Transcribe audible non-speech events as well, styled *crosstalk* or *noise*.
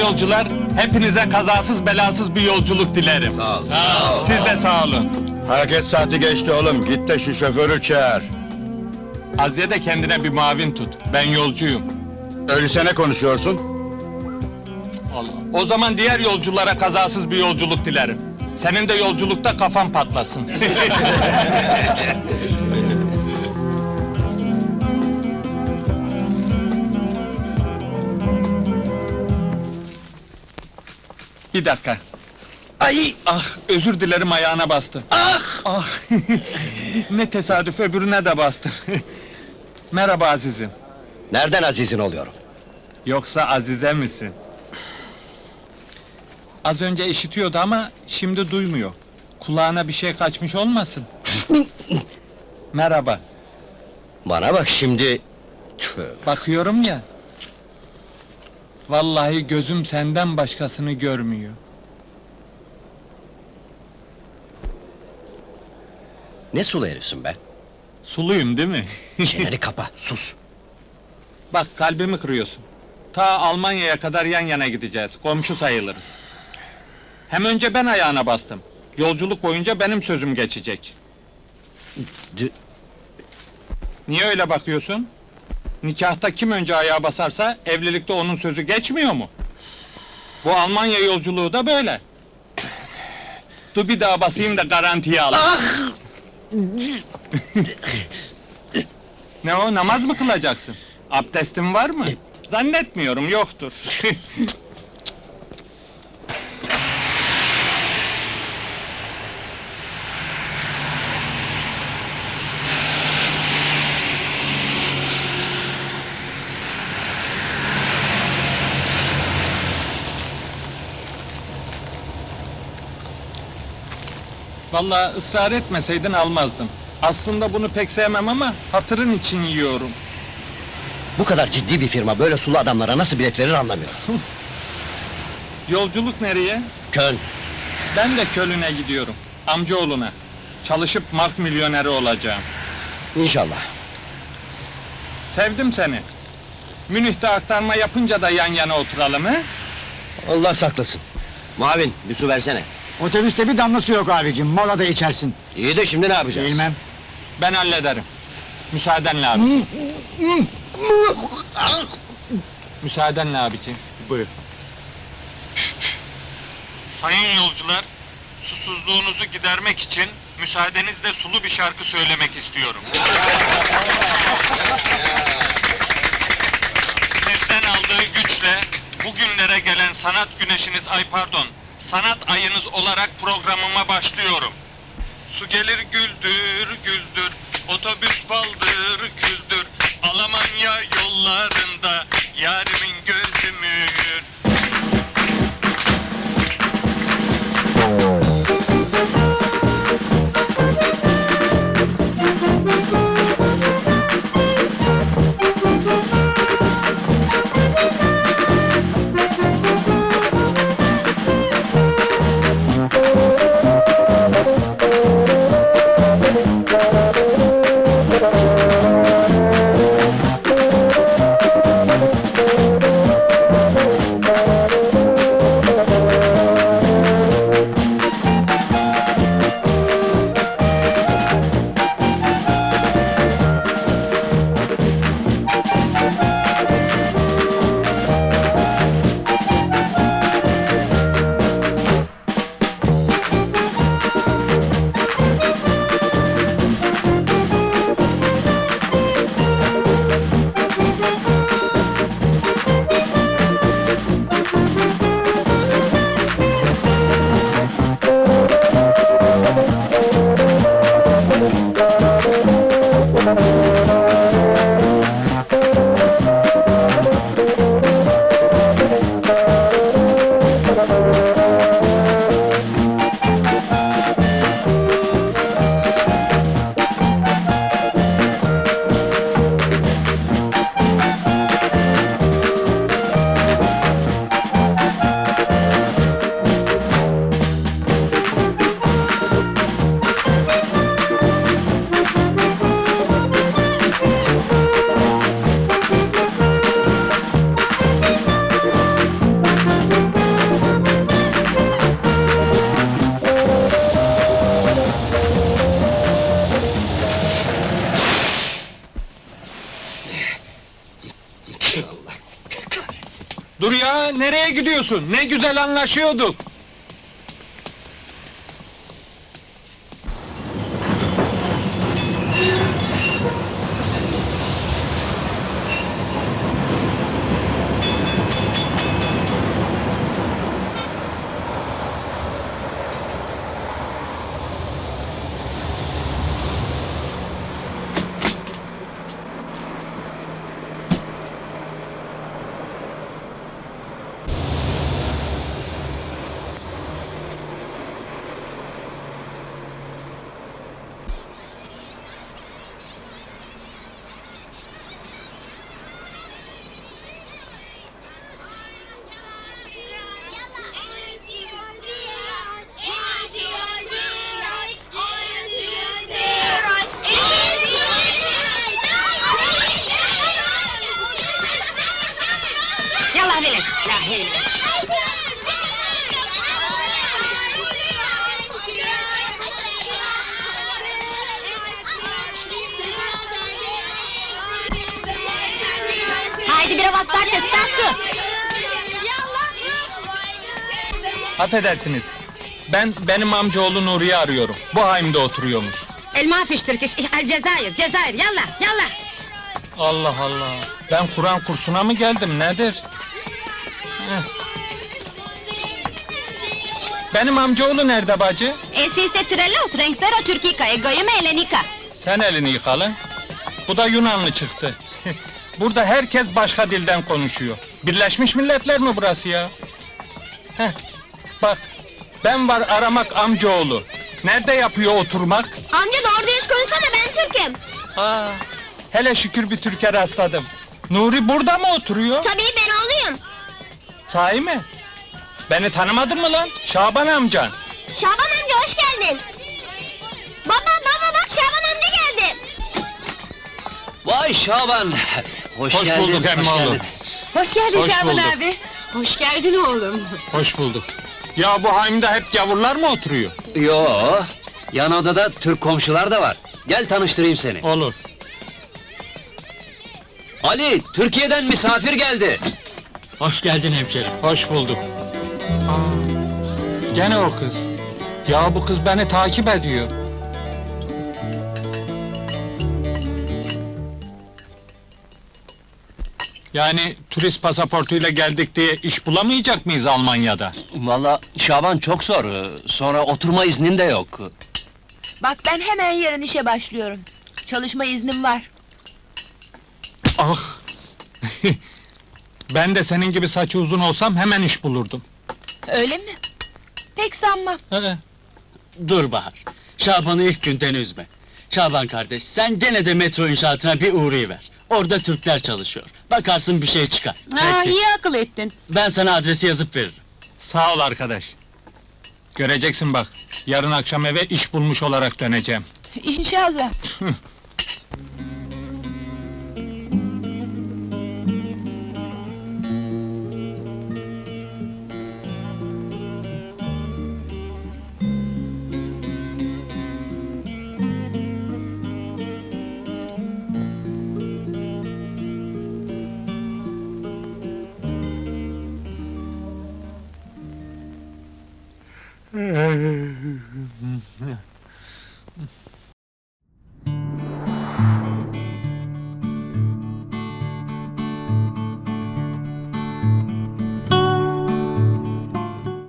yolcular, hepinize kazasız belasız bir yolculuk dilerim. Sağ ol. Siz de sağ olun. Hareket saati geçti oğlum, git de şu şoförü çağır. Aziye de kendine bir mavin tut. Ben yolcuyum. Öyleyse ne konuşuyorsun? Allah. O zaman diğer yolculara kazasız bir yolculuk dilerim. Senin de yolculukta kafan patlasın. *laughs* bir dakika. Ay! Ah, özür dilerim ayağına bastı. Ah! Ah, *laughs* ne tesadüf öbürüne de bastı. *laughs* Merhaba azizim. Nereden azizin oluyorum? Yoksa Azize misin? Az önce işitiyordu ama şimdi duymuyor. Kulağına bir şey kaçmış olmasın? *laughs* Merhaba, Bana bak şimdi... Tüh. bakıyorum ya. Vallahi gözüm senden başkasını görmüyor. Ne sulu herifsin be? Suluyum değil mi? *laughs* Çeneni kapa, sus! Bak kalbimi kırıyorsun. Ta Almanya'ya kadar yan yana gideceğiz. Komşu sayılırız. Hem önce ben ayağına bastım. Yolculuk boyunca benim sözüm geçecek. D- Niye öyle bakıyorsun? Nikahta kim önce ayağa basarsa evlilikte onun sözü geçmiyor mu? Bu Almanya yolculuğu da böyle. Dur bir daha basayım da garantiye al. ne o namaz mı kılacaksın? Abdestin var mı? Zannetmiyorum yoktur. *laughs* Vallahi ısrar etmeseydin almazdım. Aslında bunu pek sevmem ama hatırın için yiyorum. Bu kadar ciddi bir firma böyle sulu adamlara nasıl bilet verir anlamıyorum. Yolculuk nereye? Köln, Ben de Kölün'e gidiyorum. Amcaoğluna. Çalışıp mark milyoneri olacağım. inşallah. Sevdim seni. Münih'te aktarma yapınca da yan yana oturalım he? Allah saklasın. Mavin, bir su versene. Otobüste bir damlası yok abicim, molada içersin. İyi de şimdi ne yapacağız? Bilmem. Ben hallederim. Müsaadenle abi. Müsaadenle abiciğim. Buyur. Sayın yolcular, susuzluğunuzu gidermek için müsaadenizle sulu bir şarkı söylemek istiyorum. Sizden aldığı güçle bugünlere gelen sanat güneşiniz ay pardon, sanat ayınız olarak programıma başlıyorum. Su gelir güldür güldür, otobüs baldır küldür, Almanya yollarında yarimin gözü mühür. Dur ya, nereye gidiyorsun? Ne güzel anlaşıyorduk. cahil! Haydi biraz bastarte stasu! Affedersiniz, ben benim amcaoğlu Nuri'yi arıyorum. Bu haimde oturuyormuş. Elma fiş Türkiş, el Cezayir, Cezayir, yallah, yallah! Allah Allah! Ben Kur'an kursuna mı geldim, nedir? Benim amcaoğlu nerede bacı? Esiste Trellos Rengsera Türkika Egoyume Elenika Sen elini yıka lan. Bu da Yunanlı çıktı. *laughs* Burada herkes başka dilden konuşuyor. Birleşmiş Milletler mi burası ya? Heh, bak, ben var aramak amcaoğlu. Nerede yapıyor oturmak? Amca doğru dürüst konuşsana ben Türk'üm Aa, hele şükür bir Türk'e rastladım. Nuri burada mı oturuyor? Tabii ben Sahi mi? Beni tanımadın mı lan? Şaban amcan. Şaban amca hoş geldin Baba baba bak Şaban amca geldi Vay Şaban! Hoş, Hoş geldin, bulduk hoş emmoğlu. geldin. Hoş geldin Hoş Şaban bulduk. abi Hoş geldin oğlum Hoş bulduk. Ya bu haimde hep gavurlar mı oturuyor? Yo, yan odada Türk komşular da var. Gel tanıştırayım seni. Olur. Ali, Türkiye'den misafir geldi. Hoş geldin hemşerim. Hoş bulduk. Aa, gene o kız. Ya bu kız beni takip ediyor. Yani turist pasaportuyla geldik diye iş bulamayacak mıyız Almanya'da? Valla Şaban çok zor. Sonra oturma iznin de yok. Bak ben hemen yarın işe başlıyorum. Çalışma iznim var. Ah! *laughs* ben de senin gibi saçı uzun olsam hemen iş bulurdum. Öyle mi? Pek sanmam. Dur Bahar. Şaban'ı ilk günden üzme. Şaban kardeş, sen gene de metro inşaatına bir uğrayıver. Orada Türkler çalışıyor. Bakarsın bir şey çıkar. Ha, iyi akıl ettin. Ben sana adresi yazıp veririm. Sağ ol arkadaş. Göreceksin bak, yarın akşam eve iş bulmuş olarak döneceğim. İnşallah. Uh, uh, uh, uh.